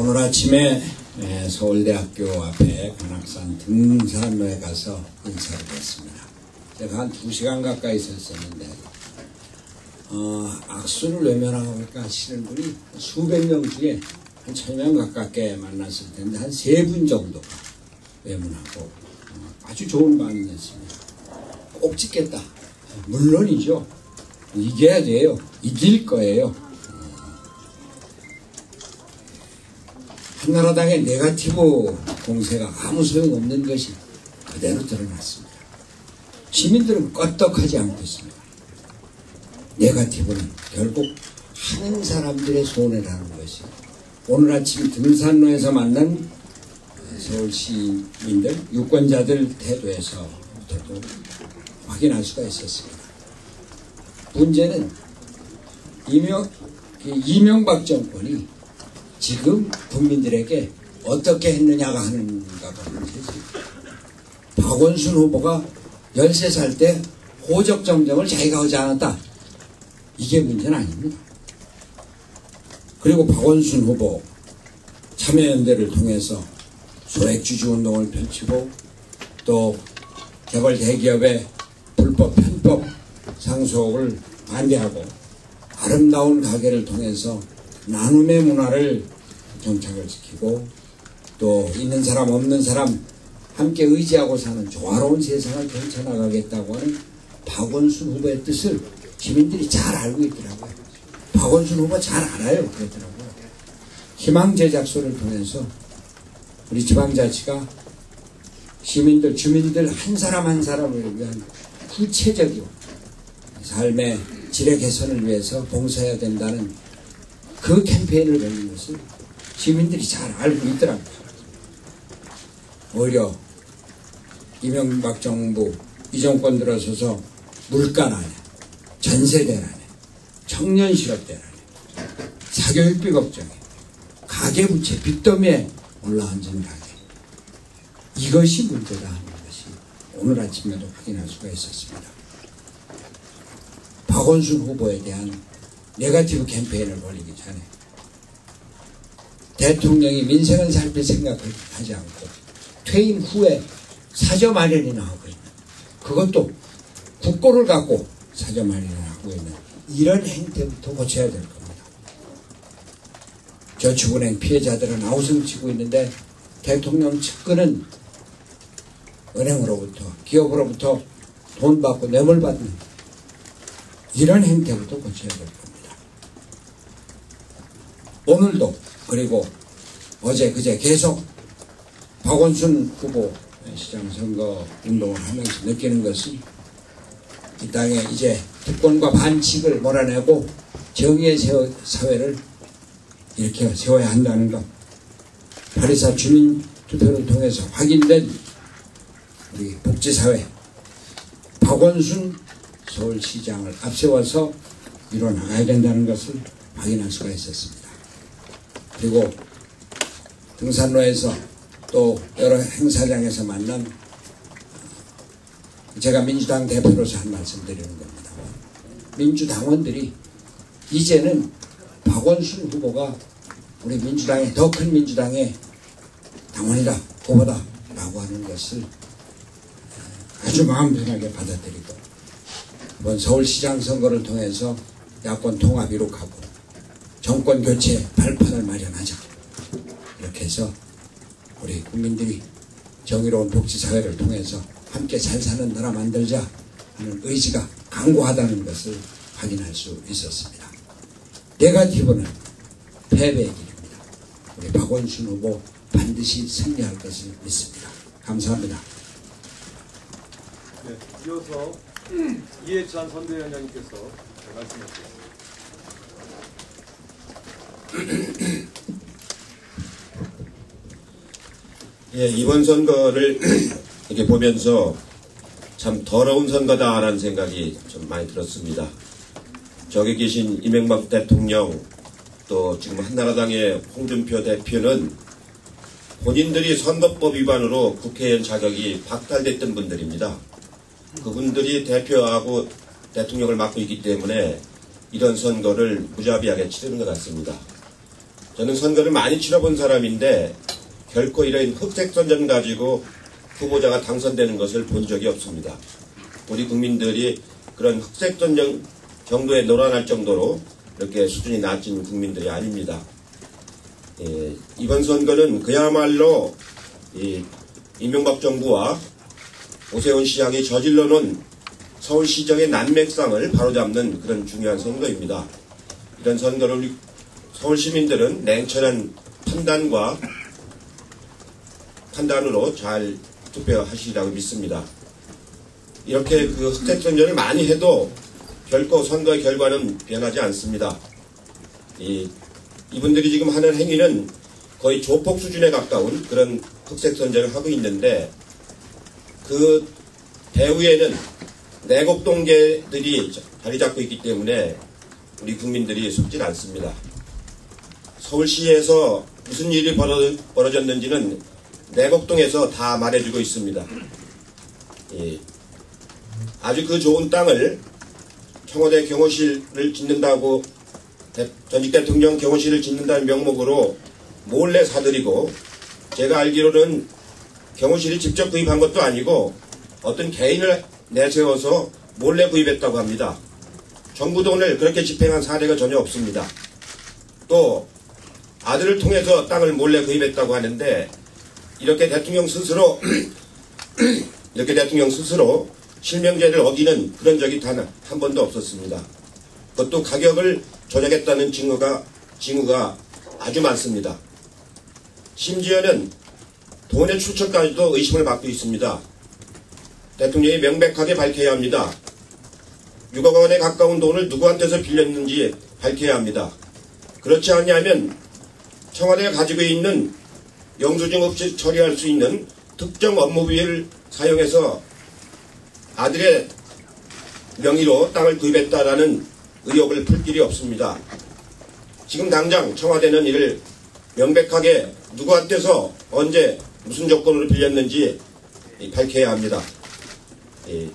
오늘 아침에 에, 서울대학교 앞에 관악산 등산로에 가서 인사를 했습니다. 제가 한두 시간 가까이 있었었는데 어, 악수를 외면하고 하시는 분이 수백 명 중에 한 천 명 가깝게 만났을 텐데 한 세 분 정도가 외면하고 어, 아주 좋은 반응이었습니다. 꼭 찍겠다. 물론이죠. 이겨야 돼요. 이길 거예요. 한나라당의 네가티브 공세가 아무 소용없는 것이 그대로 드러났습니다. 시민들은 껐떡하지 않고 있습니다. 네가티브는 결국 하는 사람들의 손해라는 것이 오늘 아침 등산로에서 만난 서울 시민들, 유권자들 태도에서도 확인할 수가 있었습니다. 문제는 이명, 이명박 정권이 지금 국민들에게 어떻게 했느냐가 하는가 보는 거죠. 박원순 후보가 13살 때 호적 정정을 자기가 하지 않았다. 이게 문제는 아닙니다. 그리고 박원순 후보 참여연대를 통해서 소액주주 운동을 펼치고 또 개발 대기업의 불법 편법 상속을 반대하고 아름다운 가게를 통해서 나눔의 문화를 정착을 시키고 또 있는 사람 없는 사람 함께 의지하고 사는 조화로운 세상을 펼쳐나가겠다고 하는 박원순 후보의 뜻을 시민들이 잘 알고 있더라고요. 박원순 후보 잘 알아요. 그러더라고요. 희망 제작소를 통해서 우리 지방자치가 시민들, 주민들 한 사람 한 사람을 위한 구체적이고 삶의 질의 개선을 위해서 봉사해야 된다는 그 캠페인을 걸는 것을 시민들이 잘 알고 있더라고요. 오히려 이명박 정부 이 정권 들어서서 물가 난에 전세대 난에 청년 실업대 난에 사교육비 걱정에 가계부채 빚더미에 올라앉은 가게 이것이 문제다 하는 것이 오늘 아침에도 확인할 수가 있었습니다. 박원순 후보에 대한 네가티브 캠페인을 벌이기 전에 대통령이 민생을 살필 생각을 하지 않고 퇴임 후에 사저 마련이나 하고 있는 그것도 국고를 갖고 사저 마련을 하고 있는 이런 행태부터 고쳐야 될 겁니다. 저축은행 피해자들은 아우성치고 있는데 대통령 측근은 은행으로부터 기업으로부터 돈 받고 뇌물 받는 이런 행태부터 고쳐야 될 겁니다. 오늘도 그리고 어제 그제 계속 박원순 후보 시장 선거 운동을 하면서 느끼는 것은 이 땅에 이제 특권과 반칙을 몰아내고 정의의 사회를 이렇게 세워야 한다는 것. 파리사 주민 투표를 통해서 확인된 우리 복지사회 박원순 서울시장을 앞세워서 이뤄나가야 된다는 것을 확인할 수가 있었습니다. 그리고 등산로에서 또 여러 행사장에서 만난 제가 민주당 대표로서 한 말씀 드리는 겁니다. 민주당원들이 이제는 박원순 후보가 우리 민주당의 더 큰 민주당의 당원이다 후보다 라고 하는 것을 아주 마음 편하게 받아들이고 이번 서울시장 선거를 통해서 야권 통합 이룩하고 정권 교체 발판을 마련하자 이렇게 해서 우리 국민들이 정의로운 복지사회를 통해서 함께 잘 사는 나라 만들자 하는 의지가 강고하다는 것을 확인할 수 있었습니다. 네가티브는 패배의 길입니다. 우리 박원순 후보 반드시 승리할 것을 믿습니다. 감사합니다. 네, 이어서 이해찬 선대위원장님께서 말씀하시겠습니다. 예, 이번 선거를 이렇게 보면서 참 더러운 선거다라는 생각이 좀 많이 들었습니다. 저기 계신 이명박 대통령 또 지금 한나라당의 홍준표 대표는 본인들이 선거법 위반으로 국회의원 자격이 박탈됐던 분들입니다. 그분들이 대표하고 대통령을 맡고 있기 때문에 이런 선거를 무자비하게 치르는 것 같습니다. 저는 선거를 많이 치러본 사람인데 결코 이런 흑색 선전 가지고 후보자가 당선되는 것을 본 적이 없습니다. 우리 국민들이 그런 흑색 선전 정도에 놀아날 정도로 이렇게 수준이 낮은 국민들이 아닙니다. 예, 이번 선거는 그야말로 이 이명박 정부와 오세훈 시장이 저질러 놓은 서울시정의 난맥상을 바로잡는 그런 중요한 선거입니다. 이런 선거를 서울 시민들은 냉철한 판단과 판단으로 잘 투표하시리라고 믿습니다. 이렇게 그 흑색 선전을 많이 해도 결코 선거의 결과는 변하지 않습니다. 이, 이분들이 지금 하는 행위는 거의 조폭 수준에 가까운 그런 흑색 선전을 하고 있는데 그 배후에는 내곡 동계들이 자리 잡고 있기 때문에 우리 국민들이 속지 않습니다. 서울시에서 무슨 일이 벌어, 벌어졌는지는 내곡동에서 다 말해주고 있습니다. 예, 아주 그 좋은 땅을 청와대 경호실을 짓는다고 대- 전직 대통령 경호실을 짓는다는 명목으로 몰래 사들이고 제가 알기로는 경호실이 직접 구입한 것도 아니고 어떤 개인을 내세워서 몰래 구입했다고 합니다. 정부 돈을 그렇게 집행한 사례가 전혀 없습니다. 또 아들을 통해서 땅을 몰래 구입했다고 하는데 이렇게 대통령 스스로 이렇게 대통령 스스로 실명제를 어기는 그런 적이 단 한 번도 없었습니다. 그것도 가격을 조작했다는 증거가 징후가 아주 많습니다. 심지어는 돈의 출처까지도 의심을 받고 있습니다. 대통령이 명백하게 밝혀야 합니다. 6억 원에 가까운 돈을 누구한테서 빌렸는지 밝혀야 합니다. 그렇지 않냐면 청와대가 가지고 있는 영수증 없이 처리할 수 있는 특정 업무비를 사용해서 아들의 명의로 땅을 구입했다라는 의혹을 풀 길이 없습니다. 지금 당장 청와대는 이를 명백하게 누구한테서 언제 무슨 조건으로 빌렸는지 밝혀야 합니다. 예,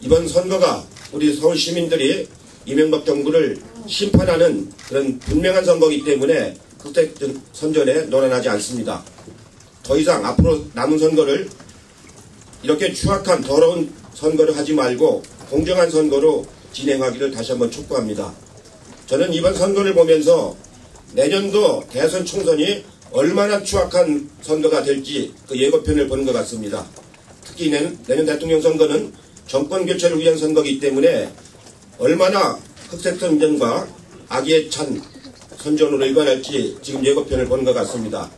이번 선거가 우리 서울 시민들이 이명박 정부를 심판하는 그런 분명한 선거이기 때문에 그때 선전에 논란하지 않습니다. 더 이상 앞으로 남은 선거를 이렇게 추악한 더러운 선거를 하지 말고 공정한 선거로 진행하기를 다시 한번 촉구합니다. 저는 이번 선거를 보면서 내년도 대선 총선이 얼마나 추악한 선거가 될지 그 예고편을 보는 것 같습니다. 특히 내년, 내년 대통령 선거는 정권 교체를 위한 선거이기 때문에 얼마나 흑색 선전과 악의에 찬 선전으로 일관할지 지금 예고편을 보는 것 같습니다.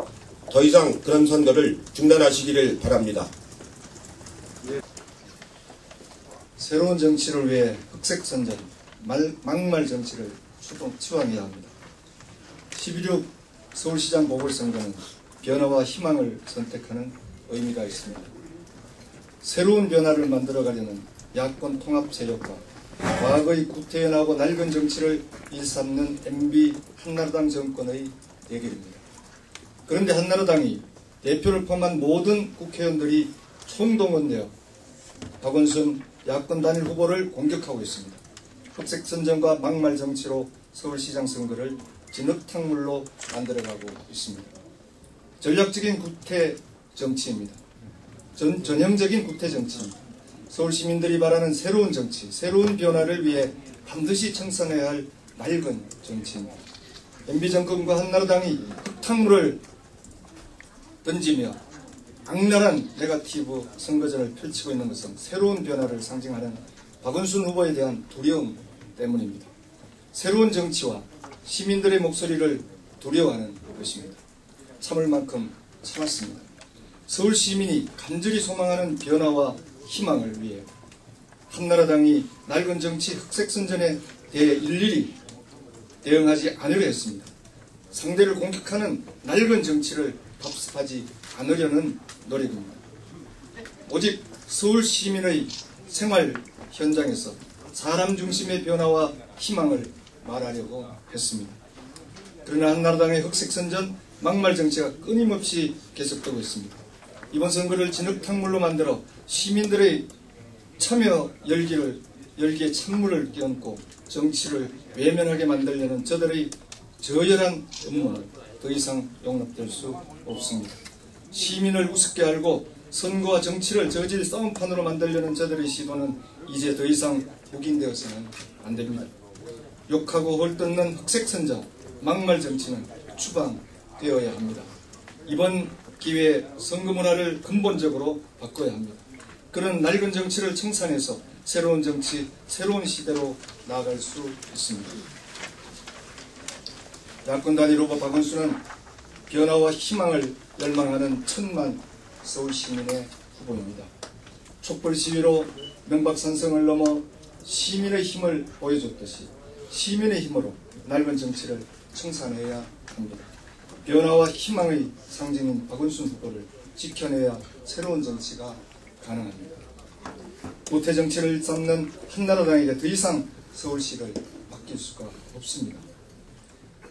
더 이상 그런 선거를 중단하시기를 바랍니다. 새로운 정치를 위해 흑색 선전, 말, 막말 정치를 추동, 추앙해야 합니다. 11.6 서울시장 보궐선거는 변화와 희망을 선택하는 의미가 있습니다. 새로운 변화를 만들어가려는 야권 통합 세력과 과거의 구태연하고 낡은 정치를 일삼는 MB 한나라당 정권의 대결입니다. 그런데 한나라당이 대표를 포함한 모든 국회의원들이 총동원되어 박원순 야권 단일 후보를 공격하고 있습니다. 흑색 선전과 막말 정치로 서울시장 선거를 진흙탕물로 만들어가고 있습니다. 전략적인 구태 정치입니다. 전, 전형적인 구태 정치입니다. 서울 시민들이 바라는 새로운 정치, 새로운 변화를 위해 반드시 청산해야 할 낡은 정치입니다. MB 정권과 한나라당이 흙탕물을 던지며 악랄한 네가티브 선거전을 펼치고 있는 것은 새로운 변화를 상징하는 박원순 후보에 대한 두려움 때문입니다. 새로운 정치와 시민들의 목소리를 두려워하는 것입니다. 참을 만큼 참았습니다. 서울 시민이 간절히 소망하는 변화와 희망을 위해 한나라당이 낡은 정치 흑색 선전에 대해 일일이 대응하지 않으려 했습니다. 상대를 공격하는 낡은 정치를 답습하지 않으려는 노력입니다. 오직 서울 시민의 생활 현장에서 사람 중심의 변화와 희망을 말하려고 했습니다. 그러나 한나라당의 흑색 선전, 막말 정치가 끊임없이 계속되고 있습니다. 이번 선거를 진흙탕물로 만들어 시민들의 참여 열기를 열기에 찬물을 끼얹고 정치를 외면하게 만들려는 저들의 저열한 음모는 더 이상 용납될 수 없습니다. 시민을 우습게 알고 선거와 정치를 저질 싸움판으로 만들려는 저들의 시도는 이제 더 이상 묵인되어서는 안 됩니다. 욕하고 홀뜯는 흑색 선자, 막말 정치는 추방되어야 합니다. 이번 기회에 선거 문화를 근본적으로 바꿔야 합니다. 그런 낡은 정치를 청산해서 새로운 정치, 새로운 시대로 나아갈 수 있습니다. 야권 후보 박원순은 변화와 희망을 열망하는 천만 서울 시민의 후보입니다. 촛불 시위로 명박산성을 넘어 시민의 힘을 보여줬듯이 시민의 힘으로 낡은 정치를 청산해야 합니다. 변화와 희망의 상징인 박원순 후보를 지켜내야 새로운 정치가 가능합니다. 모태 정치를 쌓는 한나라당에게 더 이상 서울시를 맡길 수가 없습니다.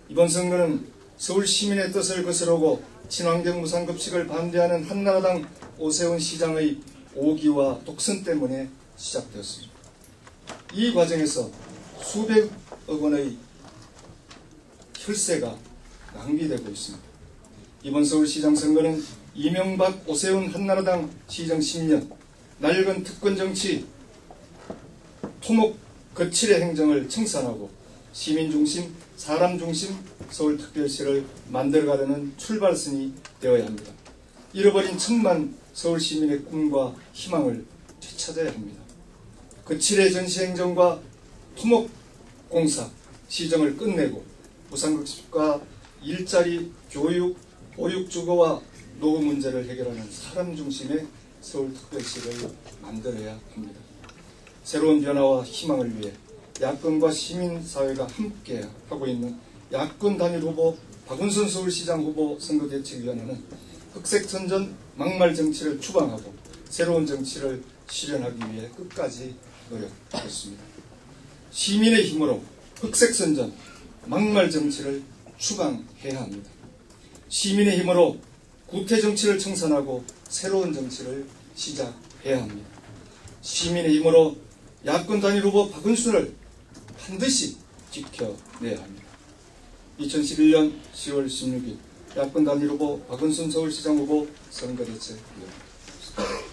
이번 선거는 서울 시민의 뜻을 거스르고 친환경 무상급식을 반대하는 한나라당 오세훈 시장의 오기와 독선 때문에 시작되었습니다. 이 과정에서 수백억 원의 혈세가 낭비되고 있습니다. 이번 서울시장 선거는 이명박 오세훈 한나라당 시정 10년 낡은 특권 정치 토목 거칠의 행정을 청산하고 시민 중심, 사람 중심 서울특별시를 만들어가려는 출발선이 되어야 합니다. 잃어버린 천만 서울 시민의 꿈과 희망을 되찾아야 합니다. 거칠의 전시행정과 토목공사 시정을 끝내고 무상급식과 일자리, 교육, 보육주거와 노후 문제를 해결하는 사람 중심의 서울특별시를 만들어야 합니다. 새로운 변화와 희망을 위해 야권과 시민사회가 함께 하고 있는 야권 단일 후보 박원순 서울시장 후보 선거대책위원회는 흑색선전 막말 정치를 추방하고 새로운 정치를 실현하기 위해 끝까지 노력하겠습니다. 시민의 힘으로 흑색선전 막말 정치를 추방해야 합니다. 시민의 힘으로 구태 정치를 청산하고 새로운 정치를 시작해야 합니다. 시민의 힘으로 야권 단일 후보 박은순을 반드시 지켜내야 합니다. 2011년 10월 16일 야권 단일 후보 박은순 서울시장 후보 선거대책위원회